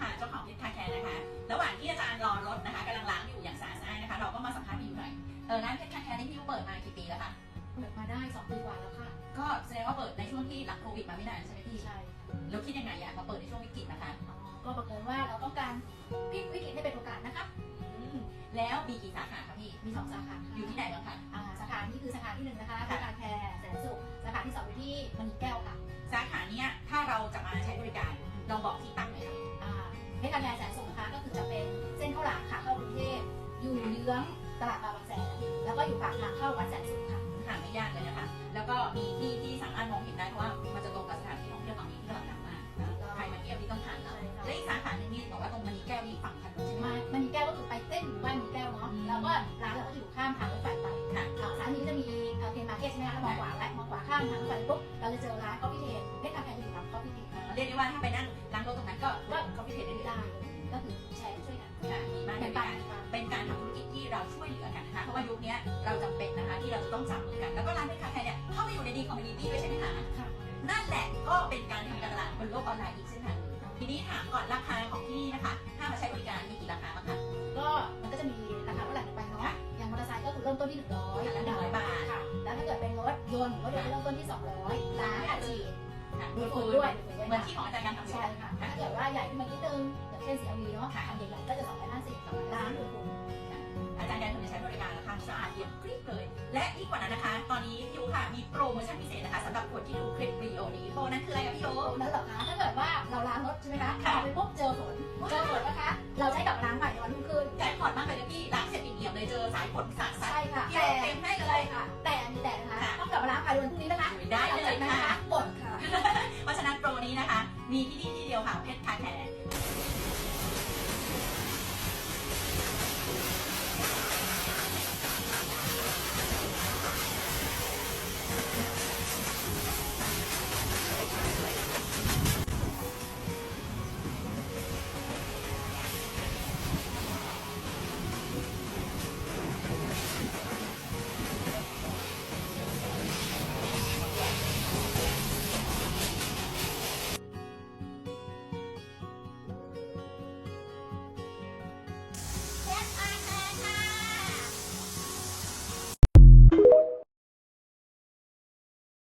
ค่ะเจ้าของเพชรคาแคร์นะคะระหว่างที่อาจารย์รอรถนะคะกำลังล้างอยู่อย่างสะอาดสะอ้านนะคะ เราก็มาสัมภาษณ์พี่ยุหน่อยเออร้านเพชรคาแคร์นี่พี่ยุเปิดมากี่ปีแล้วคะเปิดมาได้สองปีกว่าแล้วค่ะ ก็แสดงว่าเปิดในช่วงที่หลังโควิดมาไม่นานใช่ไหมพี่ใช่แล้วคิดยังไงอะมาเปิดในช่วงวิกฤตนะคะอ๋อก็บังเอิญว่าเราต้องการพลิกวิกฤตให้เป็นโอกาสนะคะอืมแล้วมีกี่สาขาคะพี่มีสองสาขาอยู่ที่ไหนบ้างคะอ่าสาขานี้คือสาขาที่หนึ่งนะคะที่การแคร์แสนสุขสาขาที่สองอยู่ที่มณีแก้ว ยู่เยื้องตลาดบางบางแสนแล้วก็อยู่ปากทางเข้าวัดแสนสุขค่ะหาไม่ยากเลยนะคะ แล้วก็มีที่ที่สามารถมองเห็นได้เพราะว่ามันจะตรงกับสถานที่ท่องเที่ยวตอนนี้ที่กำลังดังมากนะใครมาเที่ยวที่ต้องผ่านเราใช่ค่ะและอีกสาขาหนึ่งนี่บอกว่าตรงมณีแก้วนี่ฝั่งถนนใช่ไหมมามณีแก้วก็คือไปเต้นอยู่บ้านมณีแก้วเนาะอืมแล้วก็ร้านเราก็จะอยู่ข้ามทางรถไฟไปค่ะอ่าสถานีก็จะมีเอ่อเทนมาร์เก็ตใช่ไหมคะแล้วมองขวาและมองขวาข้ามทางรถไฟปุ๊บเราจะเจอร้านคอฟฟี่เทนเพชรการแคร์จะอยู่หลังคอฟฟี่เทนเรียกได้ว่าถ้าไปนั่งล้างรถตรงนั้นก็ก็เขาพิเศษได้เลยได้ก็คือแชร์ช่วยกันค่ะดีมากเลเป็ยนนะปัคะนกันเป็นการทำธุรกิจที่เรา ช่วยเหลือกันนะคะเพราะว่ายุคนี้เราจำเป็นนะคะที่เราจะต้องจับมือกัน แล้วก็ร้านเพชรคาแคร์เนี่ยเข้ามาอยู่ในดีคอมมูนิตี้ด้วยใช่ไหมคะค่ะนั่นแหละก็เป็นการทำการตลาดบนโลกออนไลน์อีกเส้นทางหนึ่งทีนี้ถามก่อนราคาของที่นี่นะคะ ถ้ามาใช้บริการมีกี่ราคาบ้างคะก็มันก็จะมีราคาเท่าไหร่กันไปเนาะค่ะอย่างมอเตอร์ไซค์ก็คือเริ่มต้นที่100ค่ะแล้ว100บาทค่ะแล้วถ้าเกิดเป็นรถยนต์รถยนต์เริ่มต้นที่200ร้านอาชีพค่ะมีดูฝุ่นด้ด้ววยยเหมือนที่ของอาจารย์การทำอยู่ใช่ค่ะถ้าเกิดว่าใหญ่ขึ้นมานิดนึงอย่างเช่น CLV เนาะค่ะอันใหญ่ๆก็จะ250ร้านคือคุณอา จารย์การทำใช้บริการราคาสะอาดเยี่ยมกริบเลย และยิ่งกว่านั้นนะคะ ตอนนี้พี่ยูค่ะมีโปรโมชั่นพิเศษนะคะสำหรับคนที่ดูคลิปวิดีโอนี้โปรนั้นคืออะไรคะพี่ยูโอ้นั่นเหรอคะถ้าเกิดว่าเราล้างรถใช่ไหมคะค่ะพอไปปุ๊บเจอฝนเจอฝนนะคะ เราใช้กลับมาล้างใหม่ในวันรุ่งขึ้นใจพอดมากเลยนะพี่ล้างเสร็จเอี่ยมๆเลยเจอสายฝนสาดสาดใช่ค่ะพี่แต่ยูเต็มให้เลใช่ย ค่ะ แต่มีแต่นะคะค่ะ ต้องกลับมาล้างภายในวันพรุ่งนี้นะคะได้เลยค่ะหมดค่ะ เพราะฉะนั้นโปรนี้นะคะ มีที่นี่ที่เดียวค่ะเพชรคาแคร์